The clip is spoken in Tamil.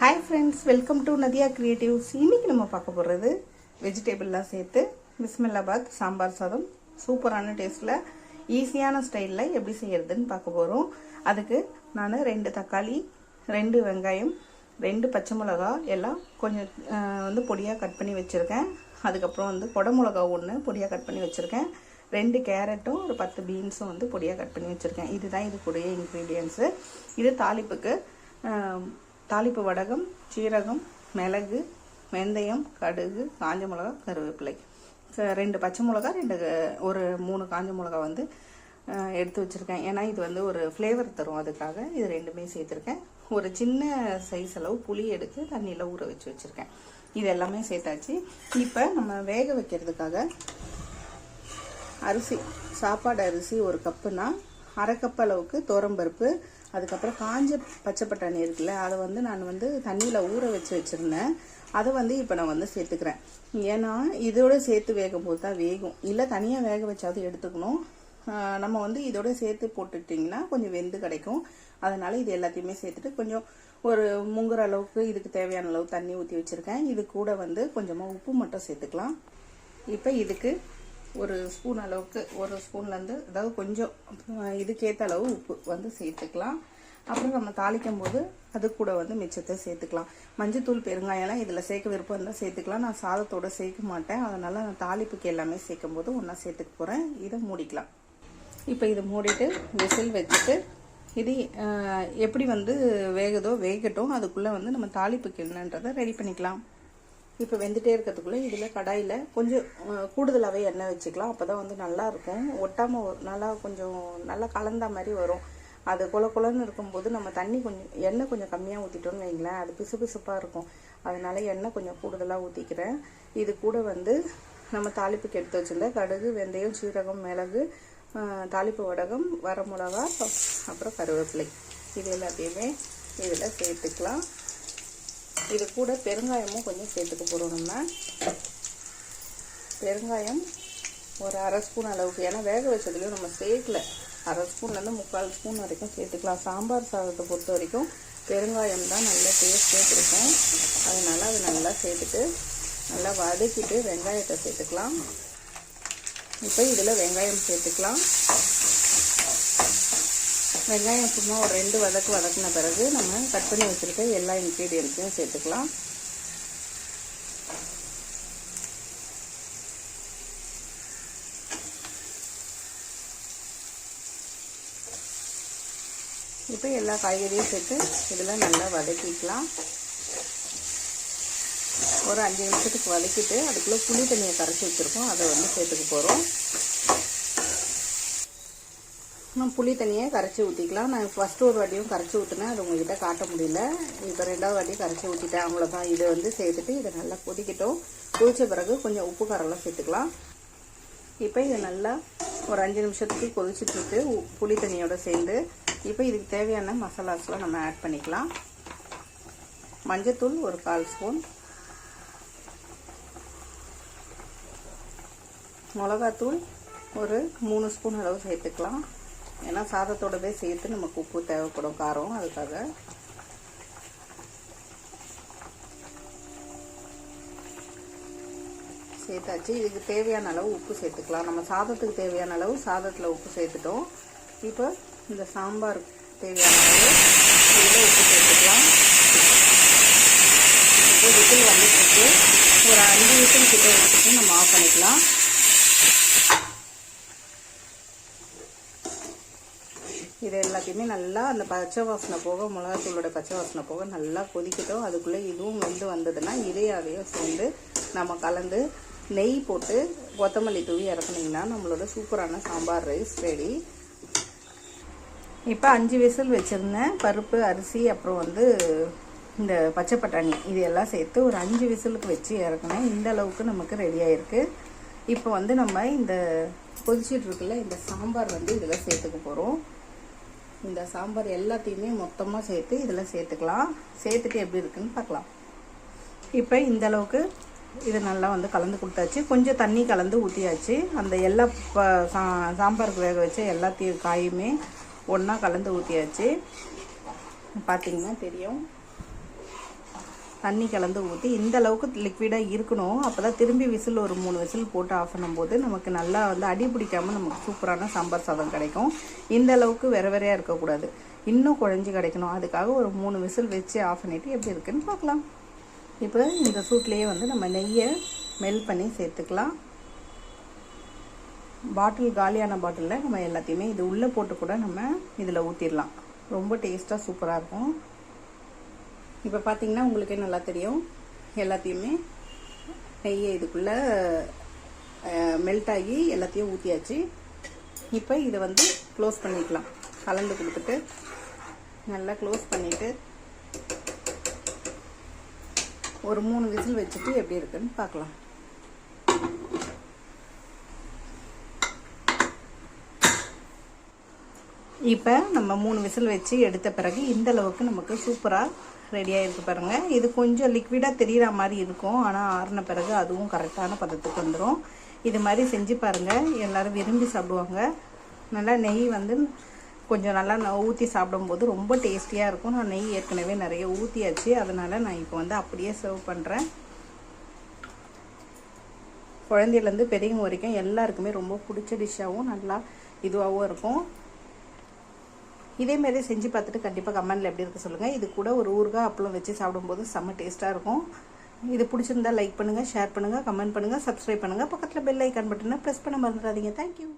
Hi friends welcome to Nadiya creatives இன்னைக்கு நம்ம பார்க்க போகிறது வெஜிடபிள்லாம் சேர்த்து பிஸ்மில்லாபாத் சாம்பார் சாதம். சூப்பரான டேஸ்ட்டில் ஈஸியான ஸ்டைலில் எப்படி செய்கிறதுன்னு பார்க்க போகிறோம் அதுக்கு நான் ரெண்டு தக்காளி ரெண்டு வெங்காயம் ரெண்டு பச்சை மிளகா எல்லாம் கொஞ்சம் வந்து பொடியாக கட் பண்ணி வச்சுருக்கேன். அதுக்கப்புறம் வந்து கொடை மிளகா ஒன்று பொடியாக கட் பண்ணி வச்சுருக்கேன். ரெண்டு கேரட்டும் ஒரு பத்து பீன்ஸும் வந்து பொடியாக கட் பண்ணி வச்சுருக்கேன். இதுதான் இதுக்குடைய இன்க்ரீடியன்ஸு இது தாளிப்புக்கு தாளிப்பு வடகம் சீரகம் மிளகு வெந்தயம் கடுகு காஞ்ச மிளகா கருவேப்பிலை. ரெண்டு பச்சை மிளகா ரெண்டு ஒரு மூணு காஞ்ச மிளகா வந்து எடுத்து வச்சுருக்கேன். ஏன்னா இது வந்து ஒரு ஃப்ளேவர் தரும். அதுக்காக இது ரெண்டுமே சேர்த்துருக்கேன். ஒரு சின்ன சைஸ் அளவு புளி எடுத்து தண்ணியில் ஊற வச்சு வச்சுருக்கேன். இது எல்லாமே சேர்த்தாச்சு. இப்போ நம்ம வேக வைக்கிறதுக்காக அரிசி சாப்பாடு அரிசி ஒரு கப்புனா அரை கப் அளவுக்கு துவரம்பருப்பு அதுக்கப்புறம் காஞ்ச பச்சை பட்டாணி இருக்குல்ல அதை வந்து நான் வந்து தண்ணியில் ஊற வச்சு வச்சுருந்தேன். அதை வந்து இப்போ நான் வந்து சேர்த்துக்கிறேன். ஏன்னா இதோட சேர்த்து வேகும் போது தான் வேகும். இல்லை தனியாக வேக வச்சாவது எடுத்துக்கணும். நம்ம வந்து இதோட சேர்த்து போட்டுட்டிங்கன்னா கொஞ்சம் வெந்து கிடைக்கும். அதனால் இது எல்லாத்தையுமே சேர்த்துட்டு கொஞ்சம் ஒரு முங்குற அளவுக்கு இதுக்கு தேவையான அளவு தண்ணி ஊற்றி வச்சுருக்கேன். இது கூட வந்து கொஞ்சமாக உப்பு மட்டும் சேர்த்துக்கலாம். இப்போ இதுக்கு ஒரு ஸ்பூன் அளவுக்கு ஒரு ஸ்பூன்லேருந்து அதாவது கொஞ்சம் இதுக்கேற்ற அளவு உப்பு வந்து சேர்த்துக்கலாம். அப்புறம் நம்ம தாளிக்கும் போது அது கூட வந்து மிச்சத்தை சேர்த்துக்கலாம். மஞ்சத்தூள் பெருங்காயம்லாம் இதில் சேர்க்க விருப்பம் இருந்தால் சேர்த்துக்கலாம். நான் சாதத்தோட சேர்க்க மாட்டேன். அதனால் நான் தாளிப்புக்கு எல்லாமே சேர்க்கும் போது ஒன்றா சேர்த்துக்க போகிறேன் இதை மூடிக்கலாம். இப்போ இதை மூடிட்டு விசில் வச்சுட்டு இது எப்படி வந்து வேகுதோ வேகட்டும் அதுக்குள்ளே வந்து நம்ம தாளிப்புக்கு என்னன்றதை ரெடி பண்ணிக்கலாம். இப்போ வெந்துட்டே இருக்கிறதுக்குள்ளே இதில் கடாயில் கொஞ்சம் கூடுதலாகவே எண்ணெய் வச்சுக்கலாம். அப்போ தான் வந்து நல்லாயிருக்கும் ஒட்டாமல் நல்லா கொஞ்சம் நல்லா கலந்த மாதிரி வரும். அது கொல கொலன்னு இருக்கும்போது நம்ம தண்ணி கொஞ்சம் எண்ணெய் கொஞ்சம் கம்மியாக ஊற்றிட்டோம்னு வைங்களேன். அது பிசு பிசுப்பாக இருக்கும். அதனால எண்ணெய் கொஞ்சம் கூடுதலாக ஊற்றிக்கிறேன் இது கூட வந்து நம்ம தாளிப்புக்கு எடுத்து வச்சிருந்த கடுகு வெந்தயம் சீரகம் மிளகு தாளிப்பு வடகம் வரமிளகா அப்புறம் கருவேப்பிலை. இது எல்லாத்தையுமே இதில் சேர்த்துக்கலாம். இது கூட பெருங்காயமும் கொஞ்சம் சேர்த்துக்க போகிறோம் நம்ம. பெருங்காயம் ஒரு அரை ஸ்பூன் அளவுக்கு. ஏன்னா வேக வச்சதுலையும் நம்ம சேர்க்கல. அரை ஸ்பூன்லேருந்து முக்கால் ஸ்பூன் வரைக்கும் சேர்த்துக்கலாம். சாம்பார் சாதத்தை பொறுத்த வரைக்கும் பெருங்காயம் தான் நல்லா டேஸ்ட்டே கொடுக்கும் அதனால் அது நல்லா சேர்த்துட்டு நல்லா வதக்கிட்டு வெங்காயத்தை சேர்த்துக்கலாம். இப்போ இதில் வெங்காயம் சேர்த்துக்கலாம். வெங்காயம் சும்மா ஒரு ரெண்டு வதக்கு வதக்கின பிறகு நம்ம கட் பண்ணி வச்சுருக்க எல்லா இன்க்ரீடியன்ஸையும் சேர்த்துக்கலாம். இப்போ எல்லா காய்கறியும் சேர்த்து இதில் நல்லா வதக்கிக்கலாம். ஒரு அஞ்சு நிமிஷத்துக்கு வதக்கிட்டு அதுக்குள்ளே புளி தண்ணியை கரைச்சி வச்சுருக்கோம். அதை வந்து சேர்த்துக்க போகிறோம் நான் புளி தண்ணியை கரைச்சி ஊற்றிக்கலாம் நான் ஃபஸ்ட்டு ஒரு வாட்டியும் கரைச்சி ஊற்றினேன் அது உங்ககிட்ட காட்ட முடியல. இப்போ ரெண்டாவது வாட்டியும் கரைச்சி ஊற்றிட்டேன் அவ்வளோதான் இதை வந்து சேர்த்துட்டு இதை நல்லா கொதிக்கட்டும். குளிச்ச பிறகு கொஞ்சம் உப்பு காரெல்லாம் சேர்த்துக்கலாம். இப்போ இதை நல்லா ஒரு அஞ்சு நிமிஷத்துக்கு கொதிச்சுட்டு புளி தண்ணியோடு சேர்ந்து இப்போ இதுக்கு தேவையான மசாலாஸ்லாம் நம்ம ஆட் பண்ணிக்கலாம். மஞ்சத்தூள் ஒரு கால் ஸ்பூன். மிளகாத்தூள் ஒரு மூணு ஸ்பூன் அளவு சேர்த்துக்கலாம். ஏன்னா சாதத்தோடவே சேர்த்து நமக்கு உப்பு தேவைப்படும் காரம் அதுக்காக. சேர்த்தாச்சு. இதுக்கு தேவையான அளவு உப்பு சேர்த்துக்கலாம். நம்ம சாதத்துக்கு தேவையான அளவு சாதத்தில் உப்பு சேர்த்துட்டோம். இப்போ இந்த சாம்பார் தேவையான அளவு இதில் உப்பு சேர்த்துக்கலாம். இப்போ விசில் வந்துட்டு ஒரு அஞ்சு விசில் கிட்ட எடுத்துட்டு நம்ம ஆஃப் பண்ணிக்கலாம். இது எல்லாத்தையுமே நல்லா அந்த பச்சை வாசனை போக மிளகாத்தூளோட பச்சை வாசனை போக நல்லா கொதிக்கட்டும். அதுக்குள்ளே இதுவும் வந்து வந்ததுன்னா இதையாவையும் சேர்ந்து நம்ம கலந்து நெய் போட்டு கொத்தமல்லி தூவி இறக்குனீங்கன்னா நம்மளோட சூப்பரான சாம்பார் ரைஸ் ரெடி இப்போ அஞ்சு விசில் வச்சுருந்தேன். பருப்பு அரிசி அப்புறம் வந்து இந்த பச்சை பட்டாணி இது எல்லாம் சேர்த்து ஒரு அஞ்சு விசிலுக்கு வச்சு இறக்குனேன். இந்த அளவுக்கு நமக்கு ரெடி ஆயிருக்கு. இப்போ வந்து நம்ம இந்த கொதிச்சிட்டுருக்குள்ள இந்த சாம்பார் வந்து இதில் சேர்த்துக்க போகிறோம் இந்த சாம்பார் எல்லாத்தையுமே மொத்தமாக சேர்த்து இதில் சேர்த்துக்கலாம். சேர்த்துட்டு எப்படி இருக்குன்னு பார்க்கலாம். இப்போ இந்த அளவுக்கு இது நல்லா வந்து கலந்து கொடுத்தாச்சு. கொஞ்சம் தண்ணி கலந்து ஊற்றியாச்சு அந்த எல்லா ப சா சாம்பாருக்கு வேக வச்ச எல்லாத்தையும் காயுமே ஒன்றா கலந்து ஊற்றியாச்சு பார்த்தீங்கன்னா தெரியும். தண்ணி கலந்து ஊற்றி இந்த அளவுக்கு லிக்விடாக இருக்கணும். அப்போ தான் திரும்பி விசில் ஒரு மூணு விசில் போட்டு ஆஃப் பண்ணும்போது நமக்கு நல்லா வந்து அடி பிடிக்காமல் நமக்கு சூப்பரான சாம்பார் சாதம் கிடைக்கும். இந்த அளவுக்கு வெற வெறையாக இருக்கக்கூடாது. இன்னும் குழஞ்சி கிடைக்கணும். அதுக்காக ஒரு மூணு விசில் வச்சு ஆஃப் பண்ணிவிட்டு எப்படி இருக்குன்னு பார்க்கலாம். இப்போ இந்த சூட்லேயே வந்து நம்ம நெய்யை மெல்ட் பண்ணி சேர்த்துக்கலாம். பாட்டில் காலியான பாட்டிலில் நம்ம எல்லாத்தையுமே இது உள்ளே போட்டு கூட நம்ம இதில் ஊற்றிடலாம் ரொம்ப டேஸ்ட்டாக சூப்பராக இருக்கும். இப்போ பார்த்தீங்கன்னா உங்களுக்கே நல்லா தெரியும். எல்லாத்தையுமே நெய்யை இதுக்குள்ளே மெல்ட் ஆகி எல்லாத்தையும் ஊற்றியாச்சு இப்போ இதை வந்து க்ளோஸ் பண்ணிக்கலாம். கலந்து கொடுத்துட்டு நல்லா க்ளோஸ் பண்ணிவிட்டு ஒரு மூணு விசில் வச்சுட்டு எப்படி இருக்குன்னு பார்க்கலாம் இப்போ நம்ம மூணு விசில் வச்சு எடுத்த பிறகு இந்த அளவுக்கு நமக்கு சூப்பராக ரெடியாக இருக்குது பாருங்கள் இது கொஞ்சம் லிக்விடாக தெரிகிற மாதிரி இருக்கும். ஆனால் ஆறின பிறகு அதுவும் கரெக்டான பதத்துக்கு வந்துடும் இது மாதிரி செஞ்சு பாருங்கள் எல்லோரும் விரும்பி சாப்பிடுவாங்க. நல்லா நெய் வந்து கொஞ்சம் நல்லா ஊற்றி சாப்பிடும்போது ரொம்ப டேஸ்டியாக இருக்கும். நான் நெய் ஏற்கனவே நிறைய ஊற்றியாச்சு அதனால் நான் இப்போ வந்து அப்படியே சர்வ் பண்ணுறேன் குழந்தையிலேருந்து பெரியவங்க வரைக்கும் எல்லாருக்குமே ரொம்ப பிடிச்ச டிஷ்ஷாகவும் நல்லா இதுவாகவும் இருக்கும். இதேமாரி செஞ்சு பார்த்துட்டு கண்டிப்பாக கமெண்டில் எப்படி இருக்க சொல்லுங்கள் இது கூட ஒரு ஊறுகாய் அப்பளம் வச்சு சாப்பிடும்போது செம்ம டேஸ்ட்டாக இருக்கும். இது பிடிச்சிருந்தா லைக் பண்ணுங்கள் ஷேர் பண்ணுங்கள் கமெண்ட் பண்ணுங்கள் சப்ஸ்கிரைப் பண்ணுங்கள் பக்கத்தில் பெல் ஐக்கான் பட்டனை ப்ரெஸ் பண்ண மறந்துடாதீங்க. தேங்க்யூ